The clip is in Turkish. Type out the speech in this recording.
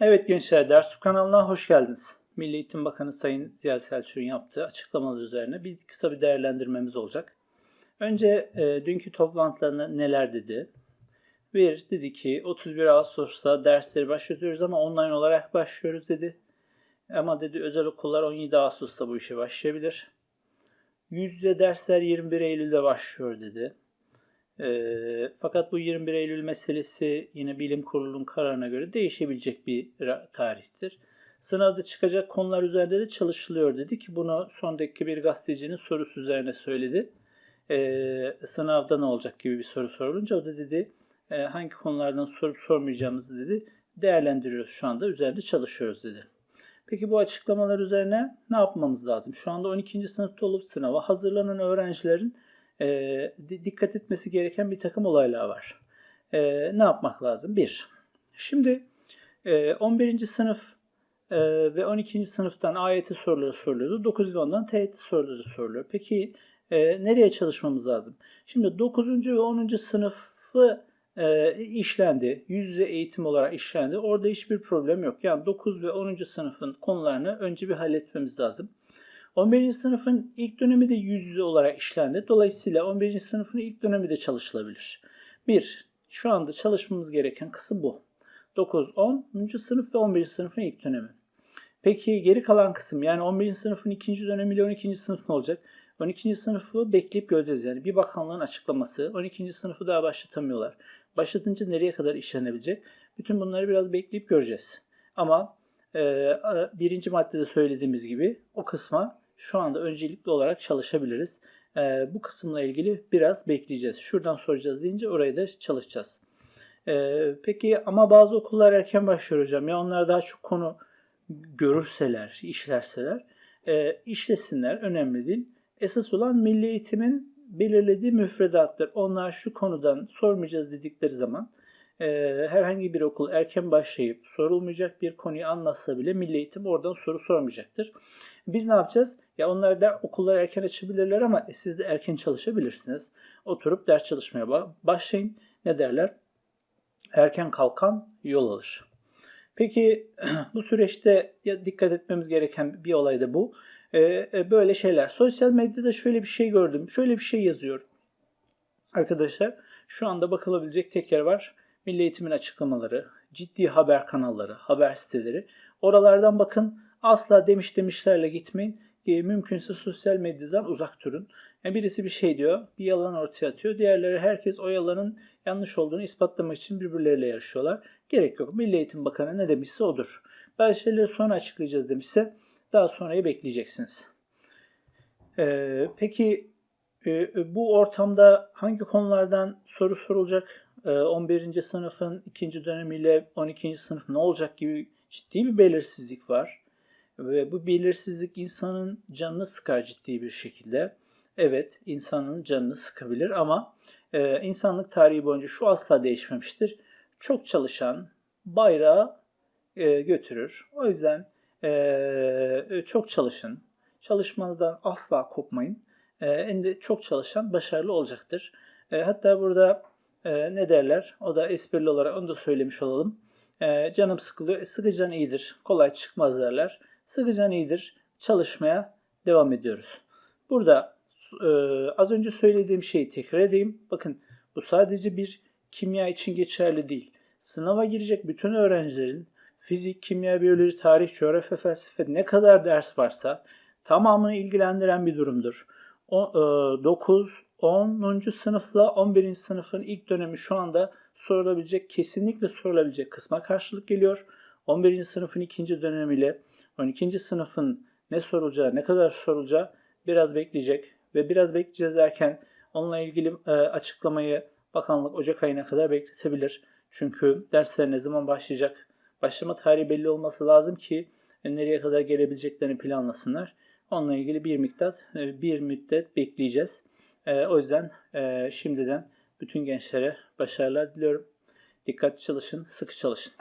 Evet gençler, Ders kanalına hoş geldiniz. Milli Eğitim Bakanı Sayın Ziya Selçuk'un yaptığı açıklamalar üzerine bir kısa bir değerlendirmemiz olacak. Önce e, dünkü toplantılarında neler dedi? Bir, dedi ki 31 Ağustos'ta dersleri başlatıyoruz ama online olarak başlıyoruz dedi. Ama dedi özel okullar 17 Ağustos'ta bu işe başlayabilir. Yüz yüze dersler 21 Eylül'de başlıyor dedi. E, fakat bu 21 Eylül meselesi yine bilim kurulunun kararına göre değişebilecek bir tarihtir. Sınavda çıkacak konular üzerinde de çalışılıyor dedi ki bunu son dakika bir gazetecinin sorusu üzerine söyledi. E, sınavda ne olacak gibi bir soru sorulunca o da dedi e, hangi konulardan sorup sormayacağımızı dedi değerlendiriyoruz şu anda üzerinde çalışıyoruz dedi. Peki bu açıklamalar üzerine ne yapmamız lazım? Şu anda 12. sınıfta olup sınava hazırlanan öğrencilerin e, di- dikkat etmesi gereken bir takım olaylar var. E, ne yapmak lazım? Bir, şimdi e, 11. sınıf e, ve 12. sınıftan AYT soruları soruluyordu. 9 ve 10'dan TYT soruları soruluyor. Peki e, nereye çalışmamız lazım? Şimdi 9. ve 10. sınıfı e, işlendi. Yüz yüze eğitim olarak işlendi. Orada hiçbir problem yok. Yani 9 ve 10. sınıfın konularını önce bir halletmemiz lazım. 11. sınıfın ilk dönemi de yüz yüze olarak işlendi. Dolayısıyla 11. sınıfın ilk dönemi de çalışılabilir. 1. Şu anda çalışmamız gereken kısım bu. 9, 10. sınıf ve 11. sınıfın ilk dönemi. Peki geri kalan kısım yani 11. sınıfın ikinci dönemiyle 12. sınıf ne olacak? 12. sınıfı bekleyip göreceğiz yani. Bir bakanlığın açıklaması. 12. sınıfı daha başlatamıyorlar. Başlatınca nereye kadar işlenebilecek? Bütün bunları biraz bekleyip göreceğiz. Ama e, birinci maddede söylediğimiz gibi o kısma şu anda öncelikli olarak çalışabiliriz. E, bu kısımla ilgili biraz bekleyeceğiz. Şuradan soracağız deyince oraya da çalışacağız. E, peki ama bazı okullar erken başlıyor hocam. Ya onlar daha çok konu görürseler, işlerseler e, işlesinler. Önemli değil. Esas olan milli eğitimin belirlediği müfredattır. Onlar şu konudan sormayacağız dedikleri zaman e, herhangi bir okul erken başlayıp sorulmayacak bir konuyu anlatsa bile milli eğitim oradan soru sormayacaktır. Biz ne yapacağız? Ya onlar da okulları erken açabilirler ama e, siz de erken çalışabilirsiniz. Oturup ders çalışmaya ba- başlayın. Ne derler? Erken kalkan yol alır. Peki bu süreçte ya dikkat etmemiz gereken bir olay da bu. Ee, e, böyle şeyler. Sosyal medyada şöyle bir şey gördüm. Şöyle bir şey yazıyor. Arkadaşlar şu anda bakılabilecek tek yer var. Milli Eğitim'in açıklamaları, ciddi haber kanalları, haber siteleri. Oralardan bakın. Asla demiş demişlerle gitmeyin. E, mümkünse sosyal medyadan uzak durun. Yani birisi bir şey diyor, bir yalan ortaya atıyor. Diğerleri herkes o yalanın yanlış olduğunu ispatlamak için birbirleriyle yarışıyorlar. Gerek yok. Milli Eğitim Bakanı ne demişse odur. Bazı şeyleri sonra açıklayacağız demişse daha sonraya bekleyeceksiniz. Ee, peki e, bu ortamda hangi konulardan soru sorulacak? Ee, 11. sınıfın ikinci dönemiyle 12. sınıf ne olacak gibi ciddi bir belirsizlik var. Ve bu belirsizlik insanın canını sıkar ciddi bir şekilde. Evet, insanın canını sıkabilir ama e, insanlık tarihi boyunca şu asla değişmemiştir. Çok çalışan bayrağı e, götürür. O yüzden e, çok çalışın. Çalışmanızdan asla kopmayın. E, en de çok çalışan başarılı olacaktır. Hatta burada e, ne derler? O da esprili olarak onu da söylemiş olalım. E, canım sıkılıyor. E, sıkı can iyidir. Kolay çıkmaz derler. Sıkı can iyidir. Çalışmaya devam ediyoruz. Burada e, az önce söylediğim şeyi tekrar edeyim. Bakın bu sadece bir kimya için geçerli değil. Sınava girecek bütün öğrencilerin fizik, kimya, biyoloji, tarih, coğrafya, felsefe ne kadar ders varsa tamamını ilgilendiren bir durumdur. O, e, 9, 10. sınıfla 11. sınıfın ilk dönemi şu anda sorulabilecek, kesinlikle sorulabilecek kısma karşılık geliyor. 11. sınıfın ikinci dönemiyle 12. sınıfın ne sorulacağı, ne kadar sorulacağı biraz bekleyecek ve biraz bekleyeceğiz derken onunla ilgili e, açıklamayı bakanlık Ocak ayına kadar bekletebilir. Çünkü dersler ne zaman başlayacak? Başlama tarihi belli olması lazım ki e, nereye kadar gelebileceklerini planlasınlar. Onunla ilgili bir miktar, e, bir müddet bekleyeceğiz. E, o yüzden şimdiden bütün gençlere başarılar diliyorum. Dikkatli çalışın, sıkı çalışın.